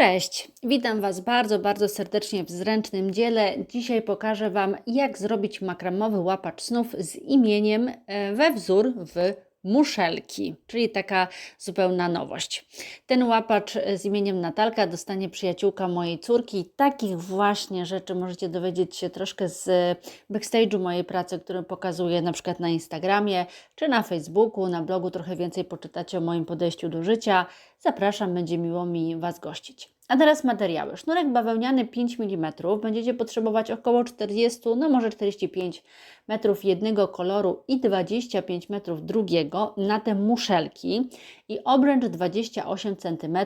Cześć, witam Was bardzo, bardzo serdecznie w zręcznym dziele. Dzisiaj pokażę Wam, jak zrobić makramowy łapacz snów z imieniem e, we wzór w muszelki, czyli taka zupełna nowość. Ten łapacz e, z imieniem Natalka dostanie przyjaciółka mojej córki. Takich właśnie rzeczy możecie dowiedzieć się troszkę z backstage'u mojej pracy, który pokazuję na przykład na Instagramie czy na Facebooku, na blogu trochę więcej poczytacie o moim podejściu do życia. Zapraszam, będzie miło mi Was gościć. A teraz materiały. Sznurek bawełniany 5 mm. Będziecie potrzebować około 40, no może 45 metrów jednego koloru i 25 metrów drugiego na te muszelki i obręcz 28 cm.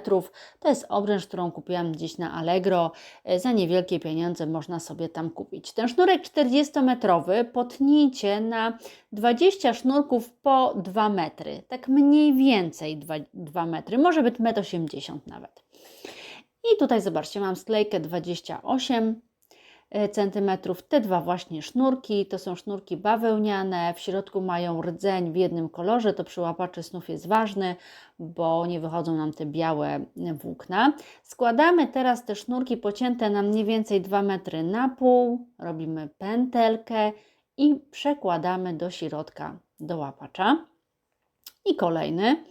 To jest obręcz, którą kupiłam gdzieś na Allegro. E, Za niewielkie pieniądze można sobie tam kupić. Ten sznurek 40-metrowy potnijcie na 20 sznurków po 2 metry. Tak mniej więcej 2, 2 metry. Może być 1,80 m nawet. I tutaj zobaczcie, mam sklejkę 28 cm. Te dwa właśnie sznurki, to są sznurki bawełniane, w środku mają rdzeń w jednym kolorze, to przy łapaczy snów jest ważny, bo nie wychodzą nam te białe włókna. Składamy teraz te sznurki pocięte na mniej więcej 2 metry na pół, robimy pętelkę i przekładamy do środka, do łapacza. I kolejny,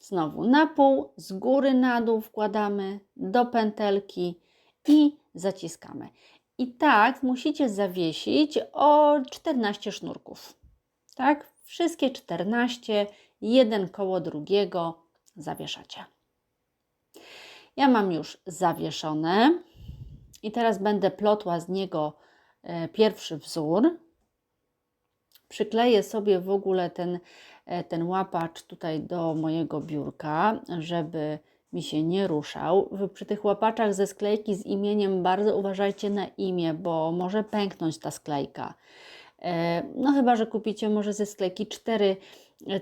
znowu na pół, z góry na dół wkładamy do pętelki i zaciskamy. I tak musicie zawiesić o 14 sznurków. Tak? Wszystkie 14, jeden koło drugiego zawieszacie. Ja mam już zawieszone i teraz będę plotła z niego e, pierwszy wzór. Przykleję sobie w ogóle ten, ten łapacz tutaj do mojego biurka, żeby mi się nie ruszał. Przy tych łapaczach ze sklejki z imieniem bardzo uważajcie na imię, bo może pęknąć ta sklejka. E, No chyba, że kupicie może ze sklejki 4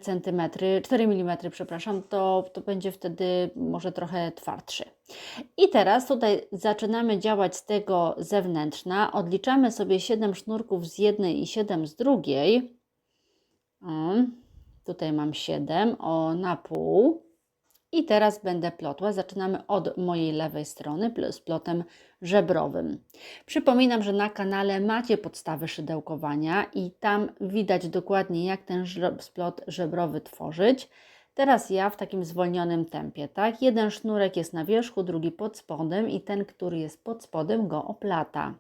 cm, 4 mm, przepraszam, to, to będzie wtedy może trochę twardszy. I teraz tutaj zaczynamy działać z tego zewnętrzna. Odliczamy sobie 7 sznurków z jednej i 7 z drugiej. O, tutaj mam 7 o na pół. I teraz będę plotła. Zaczynamy od mojej lewej strony z plotem żebrowym. Przypominam, że na kanale macie podstawy szydełkowania i tam widać dokładnie, jak ten splot żebrowy tworzyć. Teraz ja w takim zwolnionym tempie, tak? Jeden sznurek jest na wierzchu, drugi pod spodem i ten, który jest pod spodem, go oplata.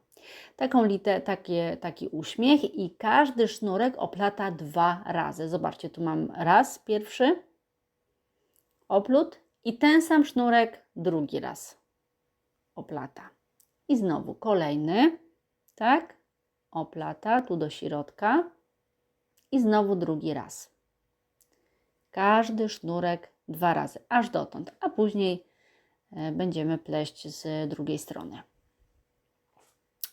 Taką litę, takie, taki uśmiech i każdy sznurek oplata dwa razy. Zobaczcie, tu mam raz, pierwszy, oplut i ten sam sznurek drugi raz oplata. I znowu kolejny, tak? Oplata tu do środka i znowu drugi raz. Każdy sznurek dwa razy, aż dotąd, a później e, będziemy pleść z drugiej strony.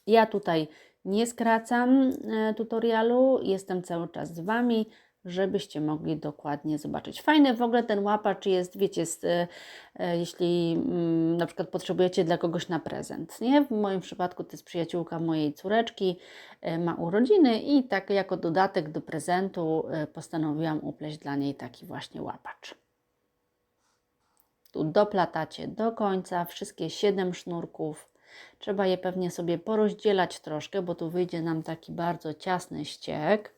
Ja tutaj nie skracam e, tutorialu, jestem cały czas z Wami żebyście mogli dokładnie zobaczyć. Fajny w ogóle ten łapacz jest, wiecie, jest, e, jeśli mm, na przykład potrzebujecie dla kogoś na prezent, nie? W moim przypadku to jest przyjaciółka mojej córeczki, e, ma urodziny i tak jako dodatek do prezentu postanowiłam upleść dla niej taki właśnie łapacz. Tu doplatacie do końca wszystkie 7 sznurków. Trzeba je pewnie sobie porozdzielać troszkę, bo tu wyjdzie nam taki bardzo ciasny ściek.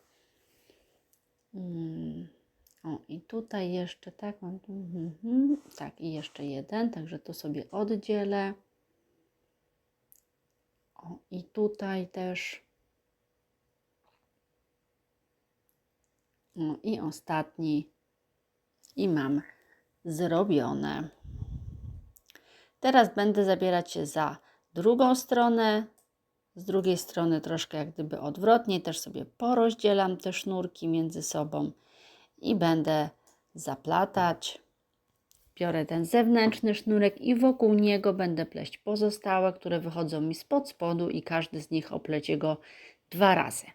Mm. O, i tutaj jeszcze tak mam. mhm, mhm. Tak, i jeszcze jeden, także to sobie oddzielę. O, i tutaj też. O, i ostatni. I mam zrobione. Teraz będę zabierać się za drugą stronę. Z drugiej strony troszkę jak gdyby odwrotnie, też sobie porozdzielam te sznurki między sobą i będę zaplatać. Biorę ten zewnętrzny sznurek i wokół niego będę pleść pozostałe, które wychodzą mi spod spodu i każdy z nich oplecie go dwa razy.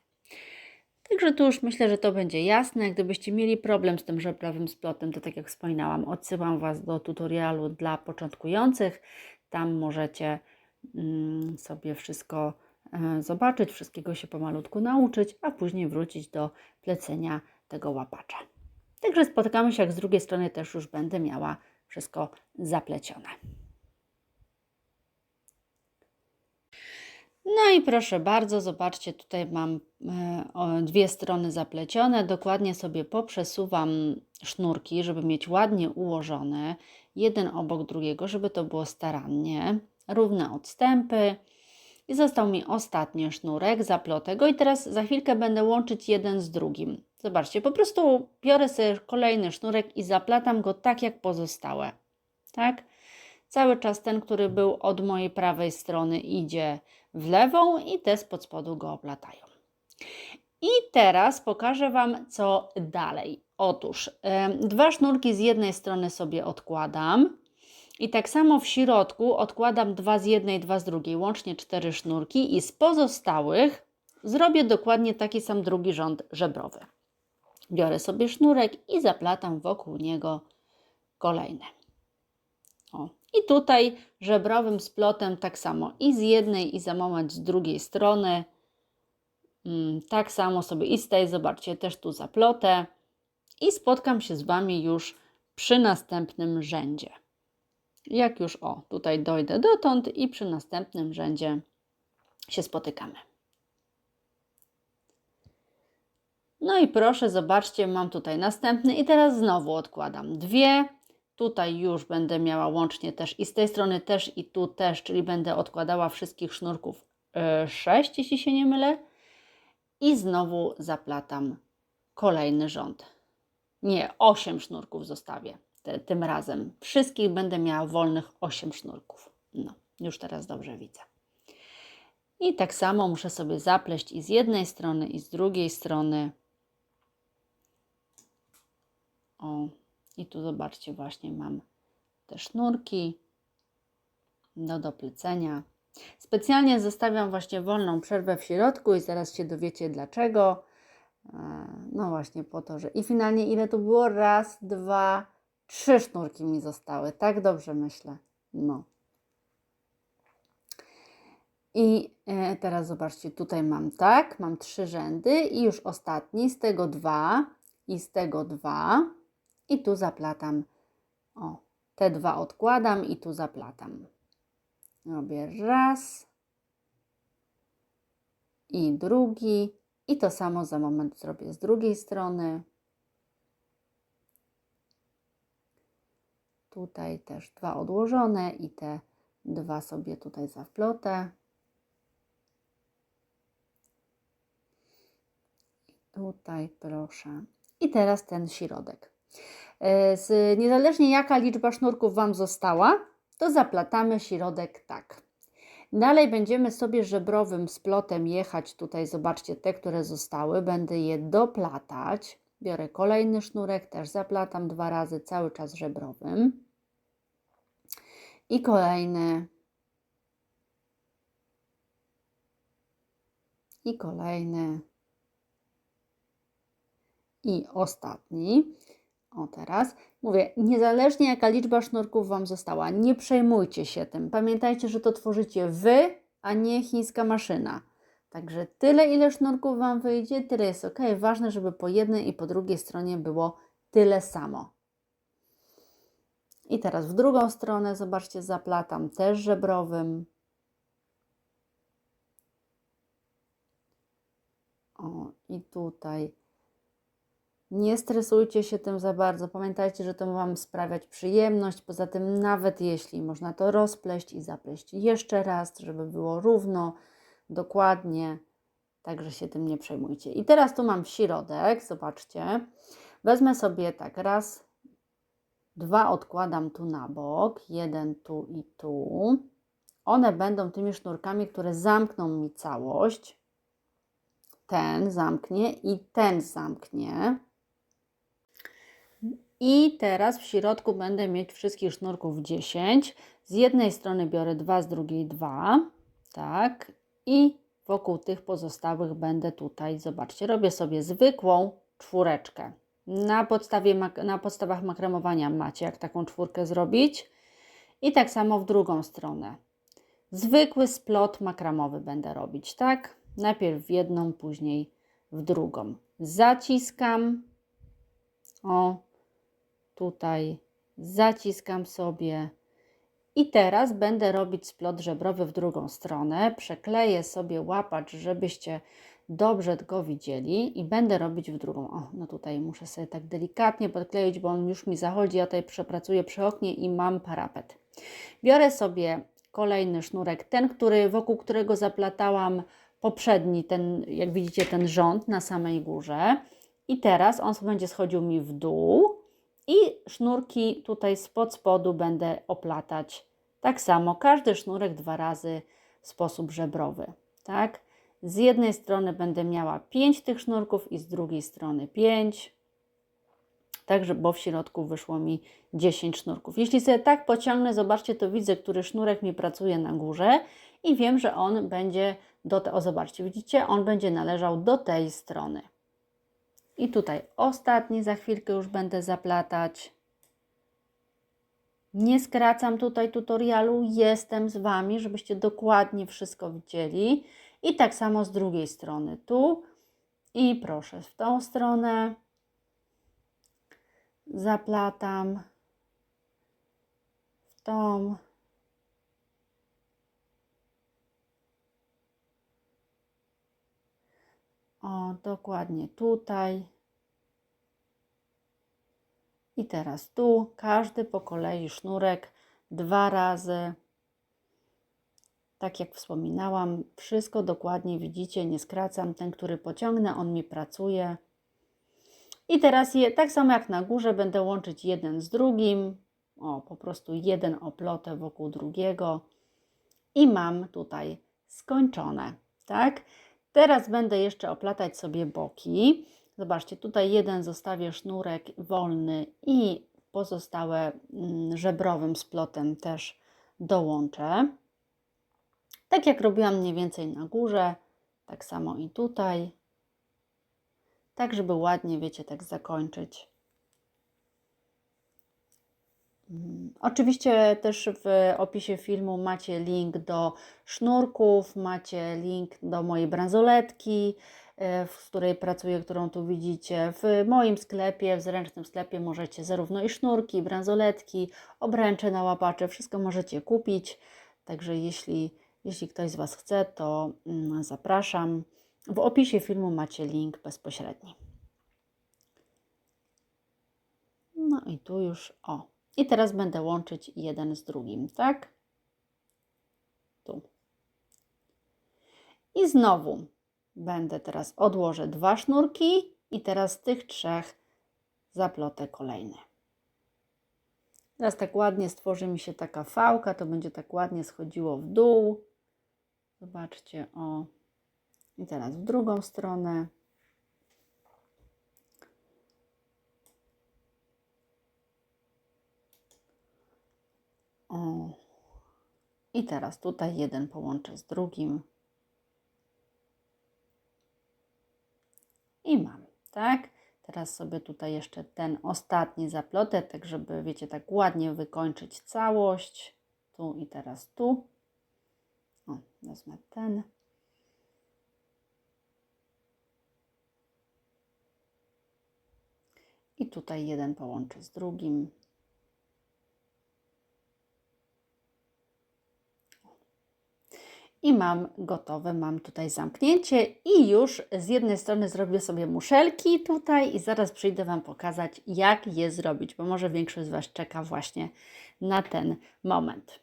Także tu już myślę, że to będzie jasne. Gdybyście mieli problem z tym żebrowym splotem, to tak jak wspominałam, odsyłam Was do tutorialu dla początkujących. Tam możecie Mm, sobie wszystko e, zobaczyć, wszystkiego się pomalutku nauczyć, a później wrócić do plecenia tego łapacza. Także spotykamy się, jak z drugiej strony też już będę miała wszystko zaplecione. No i proszę bardzo, zobaczcie, tutaj mam e, dwie strony zaplecione. Dokładnie sobie poprzesuwam sznurki, żeby mieć ładnie ułożone, jeden obok drugiego, żeby to było starannie. Równe odstępy. I został mi ostatni sznurek, zaplotę go i teraz za chwilkę będę łączyć jeden z drugim. Zobaczcie, po prostu biorę sobie kolejny sznurek i zaplatam go tak jak pozostałe. Tak? Cały czas ten, który był od mojej prawej strony idzie w lewą i te spod spodu go oplatają. I teraz pokażę Wam, co dalej. Otóż em, dwa sznurki z jednej strony sobie odkładam i tak samo w środku odkładam dwa z jednej, dwa z drugiej, łącznie cztery sznurki i z pozostałych zrobię dokładnie taki sam drugi rząd żebrowy. Biorę sobie sznurek i zaplatam wokół niego kolejne. O. I tutaj żebrowym splotem tak samo i z jednej i za moment z drugiej strony. Mm, Tak samo sobie i z tej, zobaczcie, też tu zaplotę i spotkam się z Wami już przy następnym rzędzie. Jak już o, tutaj dojdę dotąd i przy następnym rzędzie się spotykamy. No i proszę, zobaczcie, mam tutaj następny i teraz znowu odkładam dwie. Tutaj już będę miała łącznie też i z tej strony też i tu też, czyli będę odkładała wszystkich sznurków 6, jeśli się nie mylę. I znowu zaplatam kolejny rząd. Nie, 8 sznurków zostawię te, tym razem. Wszystkich będę miała wolnych 8 sznurków. No, już teraz dobrze widzę. I tak samo muszę sobie zapleść i z jednej strony, i z drugiej strony. O, i tu zobaczcie, właśnie mam te sznurki do doplecenia. Specjalnie zostawiam właśnie wolną przerwę w środku i zaraz się dowiecie dlaczego. E, No właśnie po to, że i finalnie ile tu było? Raz, dwa, trzy sznurki mi zostały. Tak dobrze myślę. No. I e, teraz zobaczcie, tutaj mam tak, mam trzy rzędy i już ostatni, z tego dwa i z tego dwa. I tu zaplatam. O, te dwa odkładam i tu zaplatam. Robię raz i drugi. I to samo za moment zrobię z drugiej strony. Tutaj też dwa odłożone i te dwa sobie tutaj zawplotę. Tutaj proszę. I teraz ten środek. E, Z, niezależnie jaka liczba sznurków Wam została, to zaplatamy środek tak. Dalej będziemy sobie żebrowym splotem jechać. Tutaj zobaczcie te, które zostały. Będę je doplatać. Biorę kolejny sznurek, też zaplatam dwa razy, cały czas żebrowym. I kolejny. I kolejny. I ostatni. O teraz mówię, niezależnie jaka liczba sznurków Wam została, nie przejmujcie się tym. Pamiętajcie, że to tworzycie Wy, a nie chińska maszyna. Także tyle, ile sznurków Wam wyjdzie, tyle jest ok. Ważne, żeby po jednej i po drugiej stronie było tyle samo. I teraz w drugą stronę, zobaczcie, zaplatam też żebrowym. O, i tutaj nie stresujcie się tym za bardzo. Pamiętajcie, że to ma Wam sprawiać przyjemność. Poza tym, nawet jeśli można to rozpleść i zapleść jeszcze raz, żeby było równo, dokładnie, także się tym nie przejmujcie. I teraz tu mam środek, zobaczcie. Wezmę sobie tak raz, dwa odkładam tu na bok, jeden tu i tu. One będą tymi sznurkami, które zamkną mi całość. Ten zamknie i ten zamknie. I teraz w środku będę mieć wszystkich sznurków 10. Z jednej strony biorę 2, z drugiej 2. Tak. I wokół tych pozostałych będę tutaj, zobaczcie, robię sobie zwykłą czwóreczkę. Na, podstawie, na podstawach makremowania macie, jak taką czwórkę zrobić. I tak samo w drugą stronę. Zwykły splot makramowy będę robić, tak? Najpierw w jedną, później w drugą. Zaciskam. O, tutaj zaciskam sobie I teraz będę robić splot żebrowy w drugą stronę. Przekleję sobie łapacz, żebyście dobrze go widzieli i będę robić w drugą. O, no tutaj muszę sobie tak delikatnie podkleić, bo on już mi zachodzi. Ja tutaj przepracuję przy oknie i mam parapet. Biorę sobie kolejny sznurek, ten, który, wokół którego zaplatałam poprzedni, ten, jak widzicie, ten rząd na samej górze. I teraz on będzie schodził mi w dół i sznurki tutaj spod spodu będę oplatać. Tak samo, każdy sznurek dwa razy w sposób żebrowy. Tak? Z jednej strony będę miała 5 tych sznurków i z drugiej strony 5. Tak, żeby bo w środku wyszło mi 10 sznurków. Jeśli sobie tak pociągnę, zobaczcie, to widzę, który sznurek mi pracuje na górze i wiem, że on będzie do te, o zobaczcie, widzicie, on będzie należał do tej strony. I tutaj ostatni, za chwilkę już będę zaplatać. Nie skracam tutaj tutorialu, jestem z Wami, żebyście dokładnie wszystko widzieli. I tak samo z drugiej strony, tu i proszę w tą stronę. Zaplatam w tą. O, dokładnie tutaj. I teraz tu każdy po kolei sznurek dwa razy. Tak jak wspominałam, wszystko dokładnie widzicie, nie skracam. Ten, który pociągnę, on mi pracuje. I teraz je, tak samo jak na górze, będę łączyć jeden z drugim. O, po prostu jeden oplotę wokół drugiego. I mam tutaj skończone, tak? Teraz będę jeszcze oplatać sobie boki. Zobaczcie, tutaj jeden zostawię sznurek wolny i pozostałe mm, żebrowym splotem też dołączę. Tak jak robiłam mniej więcej na górze, tak samo i tutaj. Tak, żeby ładnie, wiecie, tak zakończyć. Mm, Oczywiście też w opisie filmu macie link do sznurków, macie link do mojej bransoletki, w której pracuję, którą tu widzicie. W moim sklepie, w zręcznym sklepie możecie zarówno i sznurki, i bransoletki, obręcze na łapacze, wszystko możecie kupić. Także jeśli, jeśli ktoś z Was chce, to mm, zapraszam. W opisie filmu macie link bezpośredni. No i tu już o. I teraz będę łączyć jeden z drugim, tak? Tu. I znowu będę teraz odłożę dwa sznurki i teraz z tych trzech zaplotę kolejny. Teraz tak ładnie stworzy mi się taka fałka, to będzie tak ładnie schodziło w dół. Zobaczcie, o. I teraz w drugą stronę. O. I teraz tutaj jeden połączę z drugim. I mam, tak? Teraz sobie tutaj jeszcze ten ostatni zaplotę, tak żeby, wiecie, tak ładnie wykończyć całość. Tu i teraz tu. O, wezmę ten. I tutaj jeden połączę z drugim. I mam gotowe, mam tutaj zamknięcie i już z jednej strony zrobię sobie muszelki tutaj i zaraz przyjdę Wam pokazać, jak je zrobić, bo może większość z Was czeka właśnie na ten moment.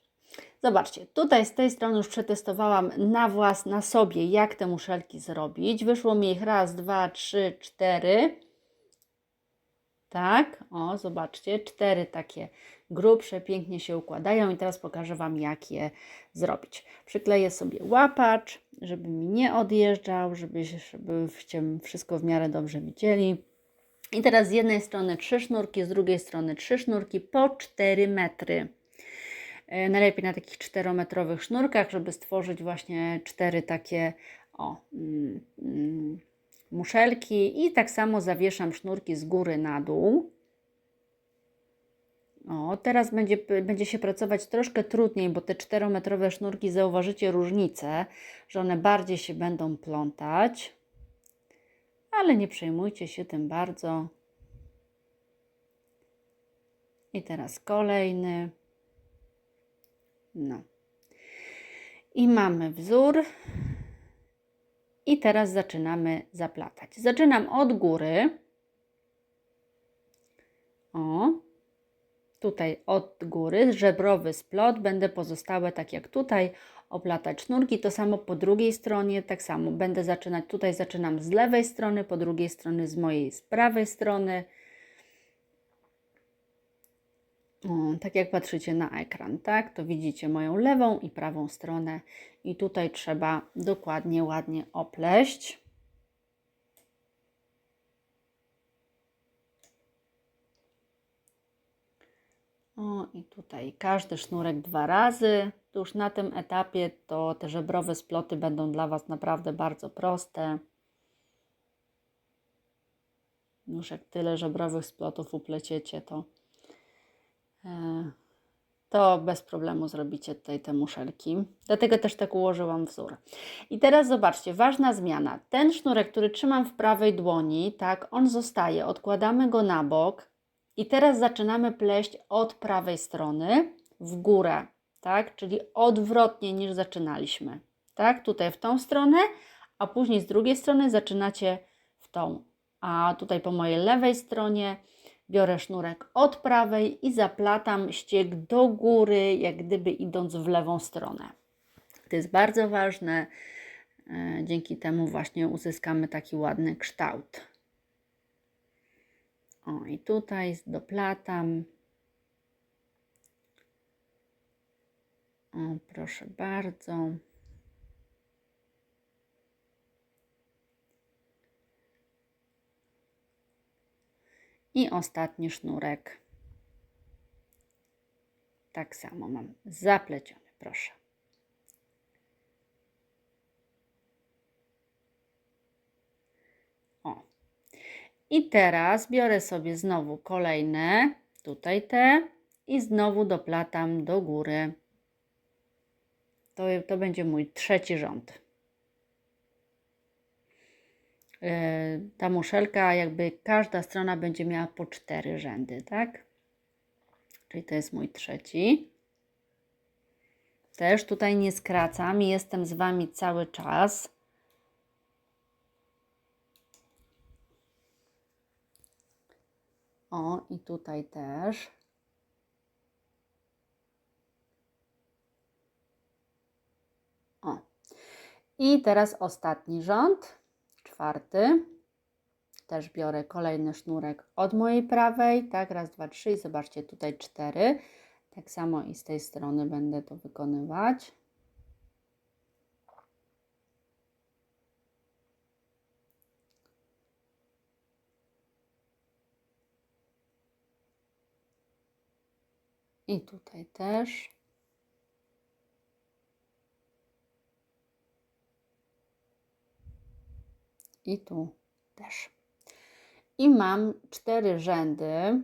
Zobaczcie, tutaj z tej strony już przetestowałam na włas, na sobie, jak te muszelki zrobić. Wyszło mi ich raz, dwa, trzy, cztery. Tak, o, zobaczcie, cztery takie grubsze, pięknie się układają i teraz pokażę Wam, jak je zrobić. Przykleję sobie łapacz, żeby mi nie odjeżdżał, żeby, żebyście wszystko w miarę dobrze widzieli. I teraz z jednej strony trzy sznurki, z drugiej strony trzy sznurki po 4 metry. E, najlepiej na takich 4-metrowych sznurkach, żeby stworzyć właśnie cztery takie o, mm, mm, muszelki i tak samo zawieszam sznurki z góry na dół. O, teraz będzie, będzie się pracować troszkę trudniej, bo te 4-metrowe sznurki zauważycie różnicę, że one bardziej się będą plątać. Ale nie przejmujcie się tym bardzo. I teraz kolejny. No. I mamy wzór. I teraz zaczynamy zaplatać. Zaczynam od góry. O, tutaj od góry, żebrowy splot, będę pozostałe tak jak tutaj oplatać sznurki, to samo po drugiej stronie, tak samo będę zaczynać, tutaj zaczynam z lewej strony, po drugiej strony z mojej z prawej strony. O, tak jak patrzycie na ekran, tak, to widzicie moją lewą i prawą stronę i tutaj trzeba dokładnie, ładnie opleść. O, i tutaj każdy sznurek dwa razy. To już na tym etapie to te żebrowe sploty będą dla Was naprawdę bardzo proste. Już jak tyle żebrowych splotów upleciecie, to, to bez problemu zrobicie tutaj te muszelki. Dlatego też tak ułożyłam wzór. I teraz zobaczcie, ważna zmiana. Ten sznurek, który trzymam w prawej dłoni, tak, on zostaje. Odkładamy go na bok i teraz zaczynamy pleść od prawej strony w górę, tak? Czyli odwrotnie niż zaczynaliśmy, tak? Tutaj w tą stronę, a później z drugiej strony zaczynacie w tą. A tutaj po mojej lewej stronie biorę sznurek od prawej i zaplatam ścieg do góry, jak gdyby idąc w lewą stronę. To jest bardzo ważne. E, Dzięki temu właśnie uzyskamy taki ładny kształt. O, i tutaj doplatam. O, proszę bardzo. I ostatni sznurek. Tak samo mam zapleciony, proszę. O. I teraz biorę sobie znowu kolejne, tutaj te i znowu doplatam do góry. To, to będzie mój trzeci rząd. Yy, ta muszelka, jakby każda strona będzie miała po cztery rzędy, tak? Czyli to jest mój trzeci. Też tutaj nie skracam, jestem z Wami cały czas. O, i tutaj też. O. I teraz ostatni rząd, czwarty. Też biorę kolejny sznurek od mojej prawej, tak, raz, dwa, trzy i zobaczcie tutaj cztery. Tak samo i z tej strony będę to wykonywać. I tutaj też. I tu też. I mam cztery rzędy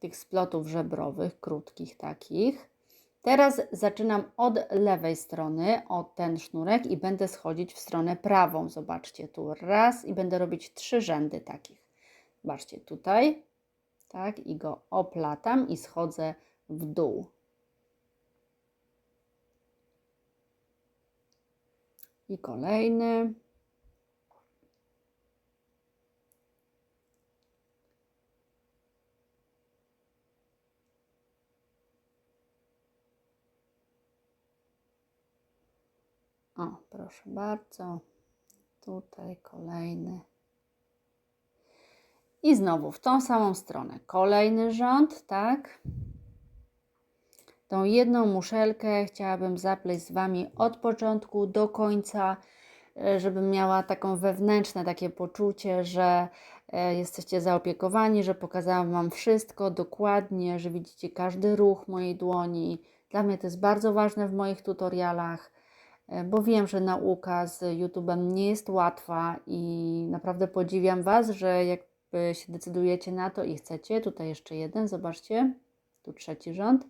tych splotów żebrowych, krótkich takich. Teraz zaczynam od lewej strony, od ten sznurek i będę schodzić w stronę prawą. Zobaczcie tu raz i będę robić trzy rzędy takich. Zobaczcie tutaj, tak, i go oplatam i schodzę w dół. I kolejny. O, proszę bardzo. Tutaj kolejny. I znowu w tą samą stronę. Kolejny rząd, tak? Tą jedną muszelkę chciałabym zapleść z Wami od początku do końca, e, żebym miała taką wewnętrzne takie poczucie, że e, jesteście zaopiekowani, że pokazałam Wam wszystko dokładnie, że widzicie każdy ruch mojej dłoni. Dla mnie to jest bardzo ważne w moich tutorialach, bo wiem, że nauka z YouTube'em nie jest łatwa i naprawdę podziwiam Was, że jakby się decydujecie na to i chcecie. Tutaj jeszcze jeden, zobaczcie, tu trzeci rząd.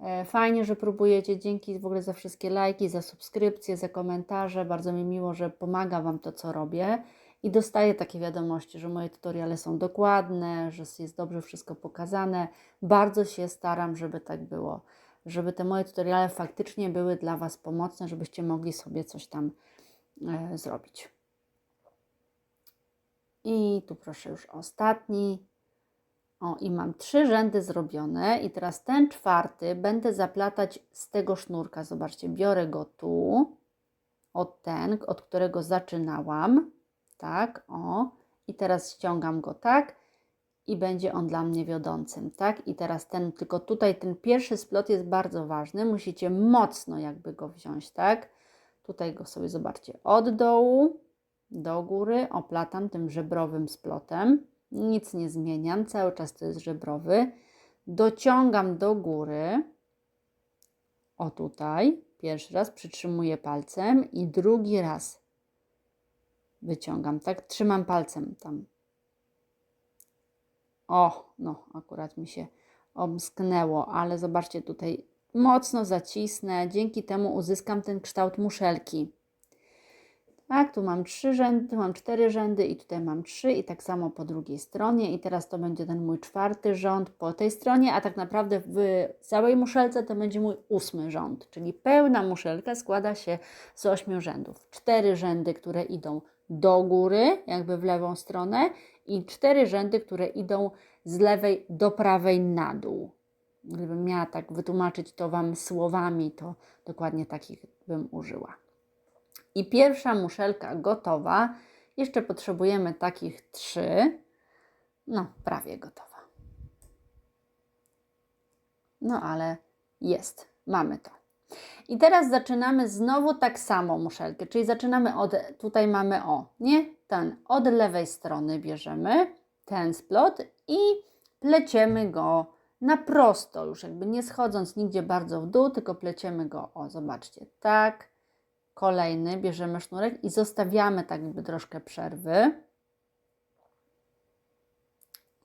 E, Fajnie, że próbujecie. Dzięki w ogóle za wszystkie lajki, za subskrypcje, za komentarze. Bardzo mi miło, że pomaga Wam to, co robię. I dostaję takie wiadomości, że moje tutoriale są dokładne, że jest dobrze wszystko pokazane. Bardzo się staram, żeby tak było. Żeby te moje tutoriale faktycznie były dla Was pomocne, żebyście mogli sobie coś tam e, zrobić. I tu proszę już ostatni. O, i mam trzy rzędy zrobione i teraz ten czwarty będę zaplatać z tego sznurka. Zobaczcie, biorę go tu, od ten, od którego zaczynałam, tak, o, i teraz ściągam go tak i będzie on dla mnie wiodącym, tak, i teraz ten, tylko tutaj ten pierwszy splot jest bardzo ważny, musicie mocno jakby go wziąć, tak, tutaj go sobie zobaczcie, od dołu do góry oplatam tym żebrowym splotem, nic nie zmieniam, cały czas to jest żebrowy. Dociągam do góry, o tutaj, pierwszy raz przytrzymuję palcem i drugi raz wyciągam, tak? Trzymam palcem tam. O, no, akurat mi się omsknęło, ale zobaczcie tutaj, mocno zacisnę, dzięki temu uzyskam ten kształt muszelki. Tak, tu mam trzy rzędy, tu mam cztery rzędy i tutaj mam trzy i tak samo po drugiej stronie i teraz to będzie ten mój czwarty rząd po tej stronie, a tak naprawdę w całej muszelce to będzie mój ósmy rząd, czyli pełna muszelka składa się z ośmiu rzędów. Cztery rzędy, które idą do góry, jakby w lewą stronę i cztery rzędy, które idą z lewej do prawej na dół. Gdybym miała tak wytłumaczyć to Wam słowami, to dokładnie takich bym użyła. I pierwsza muszelka gotowa. Jeszcze potrzebujemy takich trzy. No, prawie gotowa. No, ale jest. Mamy to. I teraz zaczynamy znowu tak samo muszelkę, czyli zaczynamy od, tutaj mamy o, nie? Ten, od lewej strony bierzemy ten splot i pleciemy go na prosto, już jakby nie schodząc nigdzie bardzo w dół, tylko pleciemy go, o, zobaczcie, tak, Kolejny, bierzemy sznurek i zostawiamy tak jakby troszkę przerwy.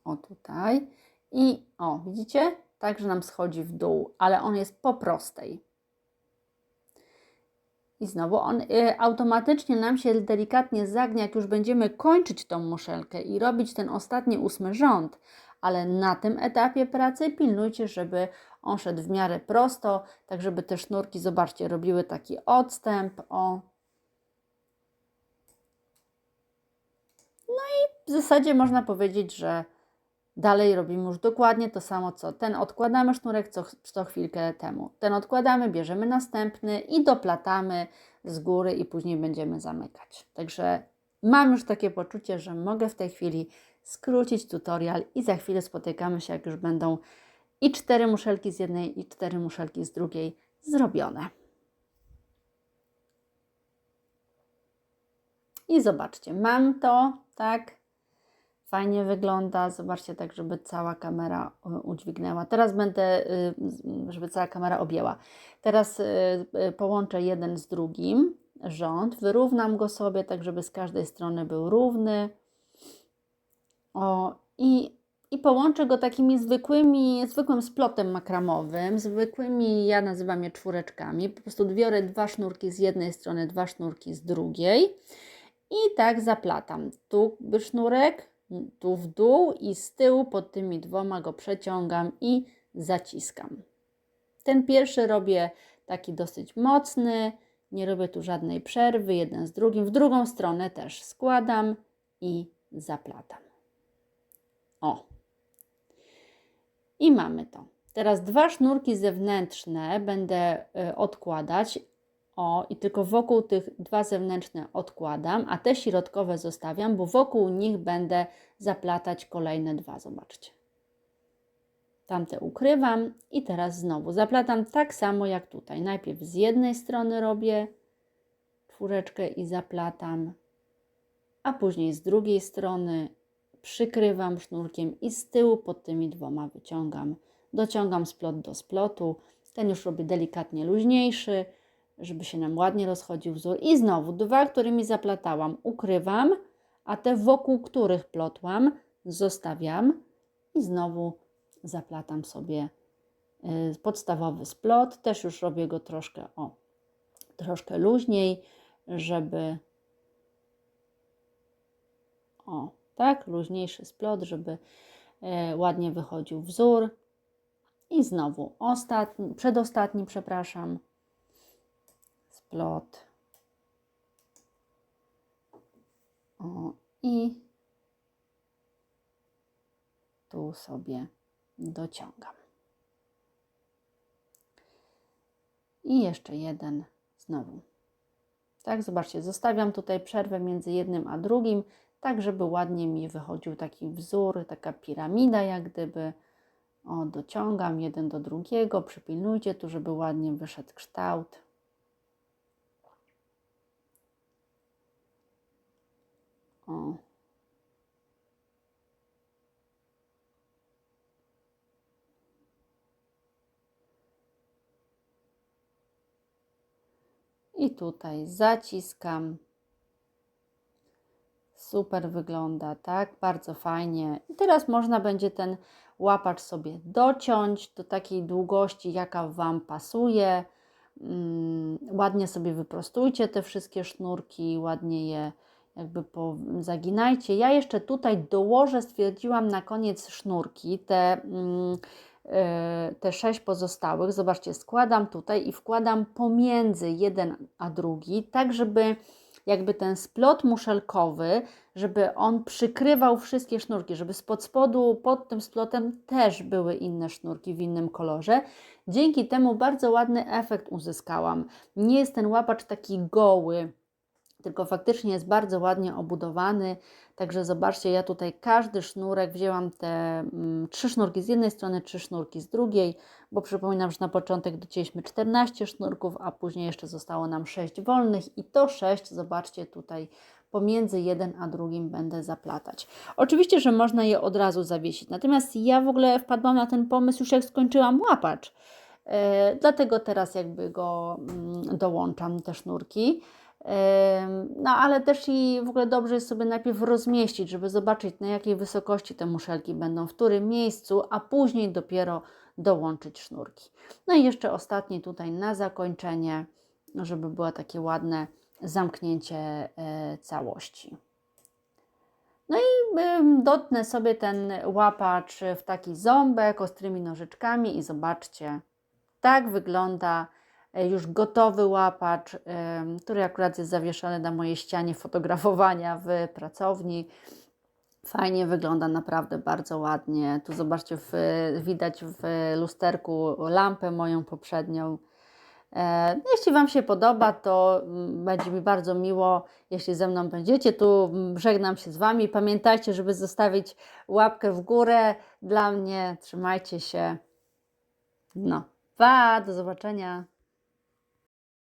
O tutaj. I o, widzicie? Tak, że nam schodzi w dół, ale on jest po prostej. I znowu on y, automatycznie nam się delikatnie zagnie, jak już będziemy kończyć tą muszelkę i robić ten ostatni ósmy rząd, ale na tym etapie pracy pilnujcie, żeby on szedł w miarę prosto, tak żeby te sznurki, zobaczcie, robiły taki odstęp. O. No i w zasadzie można powiedzieć, że dalej robimy już dokładnie to samo, co ten odkładamy sznurek co, co chwilkę temu. Ten odkładamy, bierzemy następny i doplatamy z góry i później będziemy zamykać. Także mam już takie poczucie, że mogę w tej chwili skrócić tutorial i za chwilę spotykamy się, jak już będą i cztery muszelki z jednej i cztery muszelki z drugiej zrobione. I zobaczcie, mam to, tak, fajnie wygląda. Zobaczcie tak, żeby cała kamera udźwignęła. Teraz będę, y, żeby cała kamera objęła. Teraz y, y, połączę jeden z drugim rząd, wyrównam go sobie tak, żeby z każdej strony był równy. O, i i połączę go takimi zwykłymi, zwykłym splotem makramowym, zwykłymi, ja nazywam je czwóreczkami. Po prostu biorę dwa sznurki z jednej strony, dwa sznurki z drugiej i tak zaplatam. Tu sznurek, tu w dół i z tyłu pod tymi dwoma go przeciągam i zaciskam. Ten pierwszy robię taki dosyć mocny, nie robię tu żadnej przerwy, jeden z drugim. W drugą stronę też składam i zaplatam. O, i mamy to. Teraz dwa sznurki zewnętrzne będę y, odkładać. O, i tylko wokół tych dwa zewnętrzne odkładam, a te środkowe zostawiam, bo wokół nich będę zaplatać kolejne dwa. Zobaczcie. Tamte ukrywam i teraz znowu zaplatam tak samo jak tutaj. Najpierw z jednej strony robię czwóreczkę i zaplatam, a później z drugiej strony przykrywam sznurkiem i z tyłu pod tymi dwoma wyciągam. Dociągam splot do splotu. Ten już robię delikatnie luźniejszy, żeby się nam ładnie rozchodził wzór. I znowu dwa, którymi zaplatałam, ukrywam, a te wokół których plotłam, zostawiam i znowu zaplatam sobie y, podstawowy splot. Też już robię go troszkę, o, troszkę luźniej, żeby o, tak, luźniejszy splot, żeby e, ładnie wychodził wzór. I znowu ostatni, przedostatni, przepraszam, splot. O, i tu sobie dociągam. I jeszcze jeden znowu. Tak, zobaczcie, zostawiam tutaj przerwę między jednym a drugim, tak żeby ładnie mi wychodził taki wzór, taka piramida jak gdyby. O, dociągam jeden do drugiego, przypilnujcie tu, żeby ładnie wyszedł kształt. O. I tutaj zaciskam. Super wygląda, tak? Bardzo fajnie. I teraz można będzie ten łapacz sobie dociąć do takiej długości, jaka Wam pasuje. Mm, ładnie sobie wyprostujcie te wszystkie sznurki, ładnie je jakby po, zaginajcie. Ja jeszcze tutaj dołożę, stwierdziłam na koniec sznurki, te, mm, e, te sześć pozostałych. Zobaczcie, składam tutaj i wkładam pomiędzy jeden a drugi, tak żeby jakby ten splot muszelkowy, żeby on przykrywał wszystkie sznurki, żeby spod spodu, pod tym splotem też były inne sznurki w innym kolorze. Dzięki temu bardzo ładny efekt uzyskałam. Nie jest ten łapacz taki goły, tylko faktycznie jest bardzo ładnie obudowany. Także zobaczcie, ja tutaj każdy sznurek wzięłam te mm, trzy sznurki z jednej strony, trzy sznurki z drugiej, bo przypominam, że na początek docięliśmy 14 sznurków, a później jeszcze zostało nam 6 wolnych i to 6, zobaczcie tutaj pomiędzy jeden a drugim będę zaplatać. Oczywiście, że można je od razu zawiesić, natomiast ja w ogóle wpadłam na ten pomysł już jak skończyłam łapacz. E, dlatego teraz jakby go mm, dołączam, te sznurki. No, ale też i w ogóle dobrze jest sobie najpierw rozmieścić, żeby zobaczyć na jakiej wysokości te muszelki będą, w którym miejscu, a później dopiero dołączyć sznurki. No i jeszcze ostatni tutaj na zakończenie, żeby było takie ładne zamknięcie e, całości. No i dotnę sobie ten łapacz w taki ząbek ostrymi nożyczkami i zobaczcie, tak wygląda już gotowy łapacz, który akurat jest zawieszony na mojej ścianie fotografowania w pracowni. Fajnie wygląda, naprawdę bardzo ładnie. Tu zobaczcie, w, widać w lusterku lampę moją poprzednią. E, jeśli Wam się podoba, to mm, będzie mi bardzo miło, jeśli ze mną będziecie. Tu mm, żegnam się z Wami. Pamiętajcie, żeby zostawić łapkę w górę dla mnie. Trzymajcie się. No, pa, do zobaczenia.